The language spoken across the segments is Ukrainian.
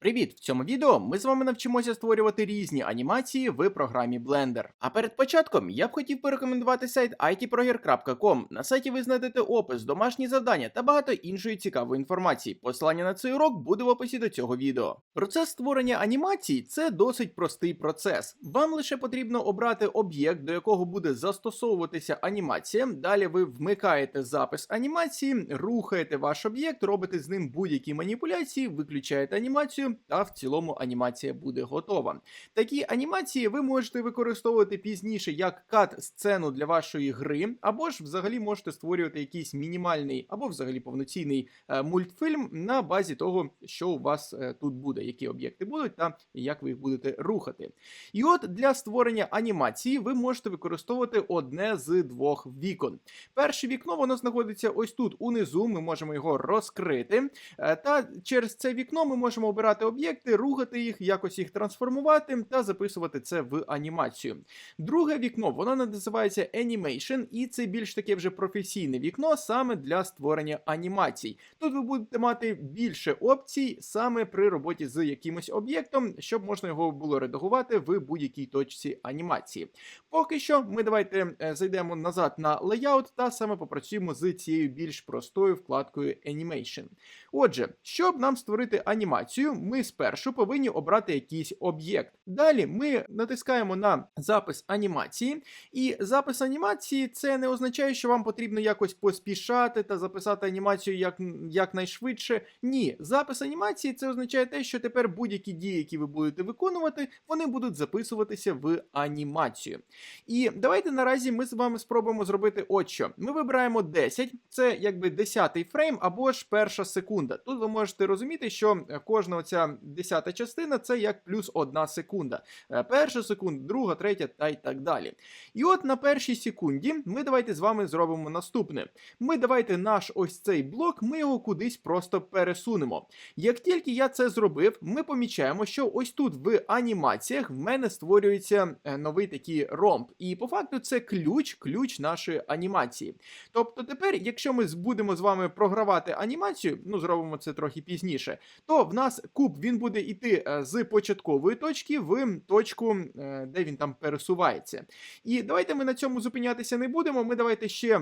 Привіт! В цьому відео ми з вами навчимося створювати різні анімації в програмі Blender. А перед початком я б хотів порекомендувати сайт itproger.com. На сайті ви знайдете опис, домашні завдання та багато іншої цікавої інформації. Посилання на цей урок буде в описі до цього відео. Процес створення анімацій це досить простий процес. Вам лише потрібно обрати об'єкт, до якого буде застосовуватися анімація. Далі ви вмикаєте запис анімації, рухаєте ваш об'єкт, робите з ним будь-які маніпуляції, виключаєте анімацію та в цілому анімація буде готова. Такі анімації ви можете використовувати пізніше як кат-сцену для вашої гри, або ж взагалі можете створювати якийсь мінімальний або взагалі повноцінний е, мультфільм на базі того, що у вас е, тут буде, які об'єкти будуть та як ви їх будете рухати. І от для створення анімації ви можете використовувати одне з двох вікон. Перше вікно воно знаходиться ось тут унизу. Ми можемо його розкрити. Е, Та через це вікно ми можемо обирати об'єкти, рухати їх, якось їх трансформувати та записувати це в анімацію. Друге вікно, воно називається Animation, і це більш таке вже професійне вікно саме для створення анімацій. Тут ви будете мати більше опцій саме при роботі з якимось об'єктом, щоб можна його було редагувати в будь-якій точці анімації. Поки що ми давайте е, зайдемо назад на layout та саме попрацюємо з цією більш простою вкладкою Animation. Отже, щоб нам створити анімацію, ми спершу повинні обрати якийсь об'єкт. Далі ми натискаємо на запис анімації, і запис анімації це не означає, що вам потрібно якось поспішати та записати анімацію як, якнайшвидше. Ні, запис анімації це означає те, що тепер будь-які дії, які ви будете виконувати, вони будуть записуватися в анімацію. І давайте наразі ми з вами спробуємо зробити от що. Ми вибираємо 10, це якби 10-й фрейм або ж перша секунда. Тут ви можете розуміти, що кожна оця 10 частина це як плюс одна секунда. Е, Перша секунда, друга, третя та й так далі. І от на першій секунді ми давайте з вами зробимо наступне. Ми давайте наш ось цей блок, ми його кудись просто пересунемо. Як тільки я це зробив, ми помічаємо, що ось тут в анімаціях в мене створюється е, новий такий ромб. І по факту це ключ, ключ нашої анімації. Тобто тепер, якщо ми будемо з вами програвати анімацію, ну зробимо це трохи пізніше, то в нас куб він буде йти е, з початкової точки в точку, е, де він там пересувається. І давайте ми на цьому зупинятися не будемо. Ми давайте ще.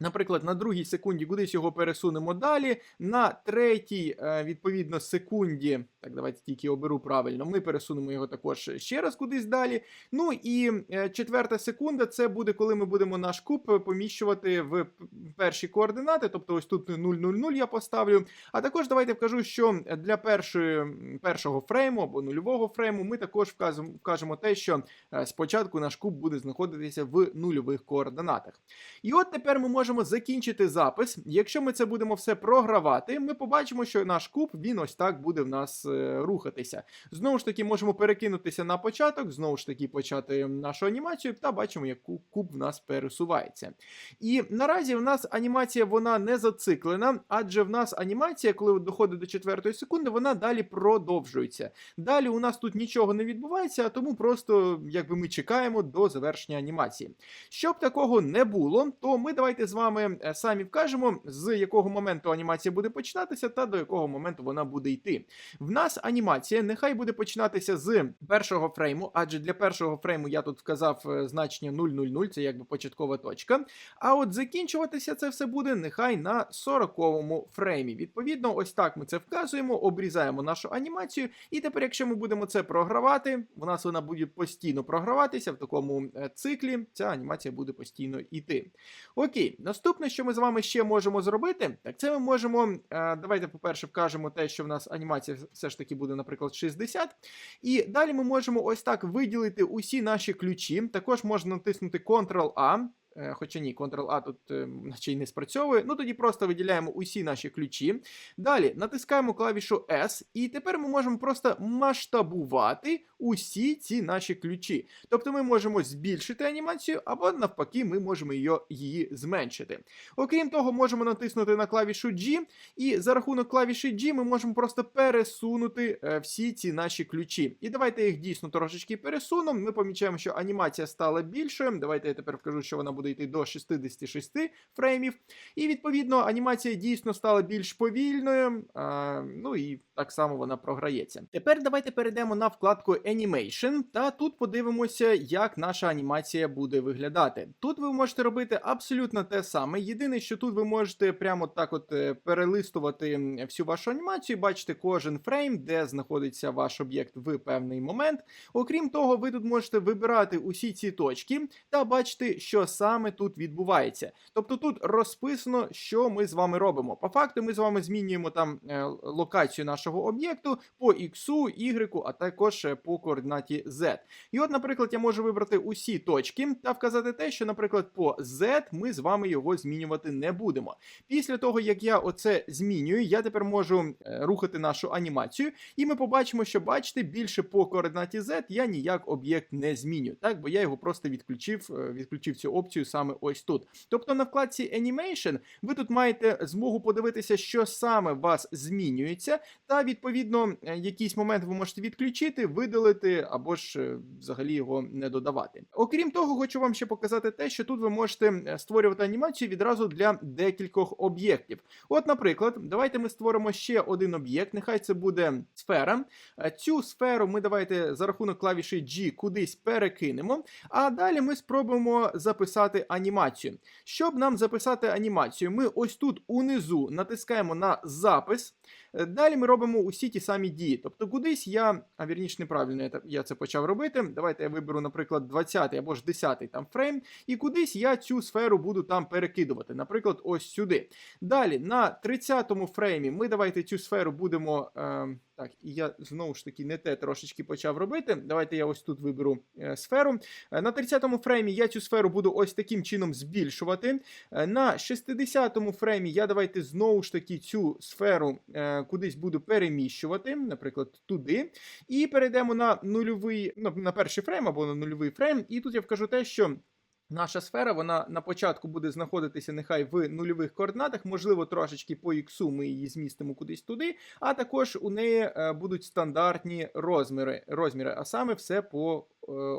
Наприклад, на другій секунді кудись його пересунемо далі. На третій, е, відповідно, секунді. Так, давайте тільки оберу правильно. Ми пересунемо його також ще раз кудись далі. Ну і е, четверта секунда це буде, коли ми будемо наш куб поміщувати в перші координати. Тобто, ось тут 000 я поставлю. А також давайте вкажу, що для першої, першого фрейму або нульового фрейму ми також вказуємо, вкажемо те, що е, спочатку наш куб буде знаходитися в нульових координатах. І от тепер ми можемо закінчити запис. Якщо ми це будемо все програвати, ми побачимо, що наш куб він ось так буде в нас е, рухатися. Знову ж таки, можемо перекинутися на початок, знову ж таки, почати нашу анімацію, та бачимо, як куб в нас пересувається. І наразі в нас анімація вона не зациклена, адже в нас анімація, коли доходить до четвертої секунди, вона далі продовжується. Далі у нас тут нічого не відбувається, а тому просто якби ми чекаємо до завершення анімації. Щоб такого не було, то ми давайте з вами е, самі вкажемо, з якого моменту анімація буде починатися та до якого моменту вона буде йти. В нас анімація нехай буде починатися з першого фрейму, адже для першого фрейму я тут вказав е, значення 000, це якби початкова точка. А от закінчуватися це все буде нехай на 40-му фреймі. Відповідно, ось так ми це вказуємо, обрізаємо нашу анімацію. І тепер, якщо ми будемо це програвати, у нас вона буде постійно програватися в такому е, циклі. Ця анімація буде постійно йти. Окей, наступне, що ми з вами ще можемо зробити, так це ми можемо. е, Давайте, по-перше, вкажемо те, що в нас анімація все ж таки буде, наприклад, 60. І далі ми можемо ось так виділити усі наші ключі. Також можна натиснути Ctrl-A. Е, Хоча ні, Ctrl-A тут е, наче й не спрацьовує. Ну тоді просто виділяємо усі наші ключі. Далі натискаємо клавішу S, і тепер ми можемо просто масштабувати усі ці наші ключі. Тобто ми можемо збільшити анімацію, або навпаки, ми можемо її, зменшити. Окрім того, можемо натиснути на клавішу G, і за рахунок клавіші G ми можемо просто пересунути е, всі ці наші ключі. І давайте їх дійсно трошечки пересунемо. Ми помічаємо, що анімація стала більшою. Давайте я тепер вкажу, що вона буде буде йти до 66 фреймів. І відповідно анімація дійсно стала більш повільною. А, ну і так само вона програється. Тепер давайте перейдемо на вкладку Animation, та тут подивимося, як наша анімація буде виглядати. Тут ви можете робити абсолютно те саме. Єдине, що тут ви можете прямо так от е, перелистувати всю вашу анімацію, бачите кожен фрейм, де знаходиться ваш об'єкт в певний момент. Окрім того, ви тут можете вибирати усі ці точки та бачити, що саме тут відбувається. Тобто тут розписано, що ми з вами робимо. По факту, ми з вами змінюємо там е, локацію нашого об'єкту по X, Y, а також е, по координаті Z. І от, наприклад, я можу вибрати усі точки та вказати те, що, наприклад, по Z ми з вами його змінювати не будемо. Після того, як я оце змінюю, я тепер можу е, рухати нашу анімацію, і ми побачимо, що бачите, більше по координаті Z я ніяк об'єкт не зміню, так бо я його просто відключив, відключив цю опцію саме ось тут. Тобто на вкладці Animation ви тут маєте змогу подивитися, що саме у вас змінюється, та відповідно е, якийсь момент ви можете відключити, видалити або ж е, взагалі його не додавати. Окрім того, хочу вам ще показати те, що тут ви можете е, створювати анімацію відразу для декількох об'єктів. От, наприклад, давайте ми створимо ще один об'єкт. Нехай це буде сфера. Цю сферу ми давайте за рахунок клавіші G кудись перекинемо. А далі ми спробуємо записати анімацію. Щоб нам записати анімацію, ми ось тут унизу натискаємо на запис. Е, Далі ми робимо усі ті самі дії. Тобто, кудись я, а вірніше неправильно я, це почав робити. Давайте я виберу, наприклад, 20 або ж 10 там фрейм, і кудись я цю сферу буду там перекидувати. Наприклад, ось сюди. Далі на 30-му фреймі ми давайте цю сферу будемо. Е, так, і я знову ж таки не те трошечки почав робити. Давайте я ось тут виберу е, сферу. Е, На 30-му фреймі я цю сферу буду ось таким чином збільшувати. Е, На 60-му фреймі я давайте знову ж таки цю сферу кудись буду переміщувати, наприклад, туди. І перейдемо на нульовий, ну, на перший фрейм або на нульовий фрейм. І тут я вкажу те, що. Наша сфера, вона на початку буде знаходитися нехай в нульових координатах, можливо, трошечки по іксу ми її змістимо кудись туди, а також у неї е, будуть стандартні розміри, розміри, а саме все по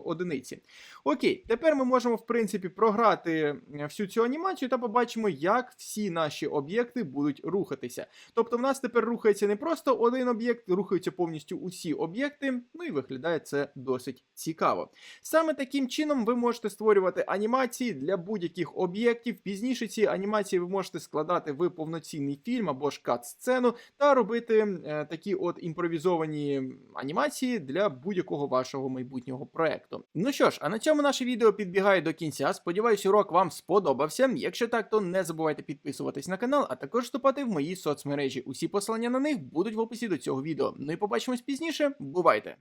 одиниці. Окей, тепер ми можемо, в принципі, програти е, всю цю анімацію та побачимо, як всі наші об'єкти будуть рухатися. Тобто, в нас тепер рухається не просто один об'єкт, рухаються повністю усі об'єкти. Ну і виглядає це досить цікаво. Саме таким чином ви можете створювати анімації для будь-яких об'єктів. Пізніше ці анімації ви можете складати в повноцінний фільм або ж кат-сцену та робити е, такі от імпровізовані анімації для будь-якого вашого майбутнього проекту. Ну що ж, а на цьому наше відео підбігає до кінця. Сподіваюсь, урок вам сподобався. Якщо так, то не забувайте підписуватись на канал, а також вступати в мої соцмережі. Усі посилання на них будуть в описі до цього відео. Ну і побачимось пізніше. Бувайте!